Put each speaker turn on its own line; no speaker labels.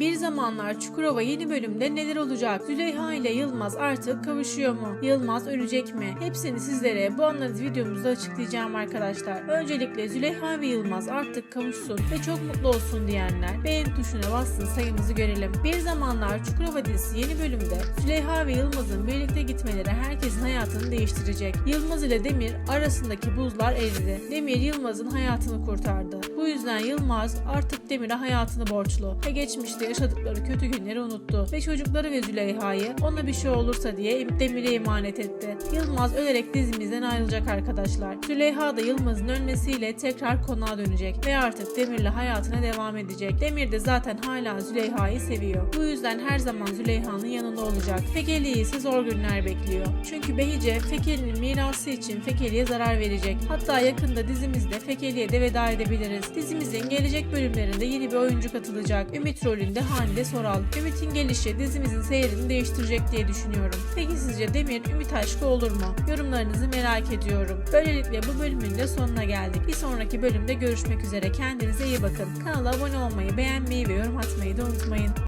Bir zamanlar Çukurova yeni bölümde neler olacak? Züleyha ile Yılmaz artık kavuşuyor mu? Yılmaz ölecek mi? Hepsini sizlere bu analiz videomuzda açıklayacağım arkadaşlar. Öncelikle Züleyha ve Yılmaz artık kavuşsun ve çok mutlu olsun diyenler beğen tuşuna bassın sayımızı görelim. Bir zamanlar Çukurova dizisi yeni bölümde Züleyha ve Yılmaz'ın birlikte gitmeleri herkesin hayatını değiştirecek. Yılmaz ile Demir arasındaki buzlar eridi. Demir Yılmaz'ın hayatını kurtardı. Bu yüzden Yılmaz artık Demir'e hayatını borçlu ve geçmişte yaşadıkları kötü günleri unuttu ve çocukları ve Züleyha'yı ona bir şey olursa diye Demir'e emanet etti. Yılmaz ölerek dizimizden ayrılacak arkadaşlar. Züleyha da Yılmaz'ın ölmesiyle tekrar konağa dönecek ve artık Demir'le hayatına devam edecek. Demir de zaten hala Züleyha'yı seviyor. Bu yüzden her zaman Züleyha'nın yanında olacak. Fekeli'yi ise zor günler bekliyor. Çünkü Behice Fekeli'nin mirası için Fekeli'ye zarar verecek. Hatta yakında dizimizde Fekeli'ye de veda edebiliriz. Dizimizin gelecek bölümlerinde yeni bir oyuncu katılacak. Ümit rolünde Hande Soral. Ümit'in gelişi dizimizin seyrini değiştirecek diye düşünüyorum. Peki sizce Demir Ümit aşkı olur mu? Yorumlarınızı merak ediyorum. Böylelikle bu bölümün de sonuna geldik. Bir sonraki bölümde görüşmek üzere. Kendinize iyi bakın. Kanala abone olmayı, beğenmeyi ve yorum atmayı da unutmayın.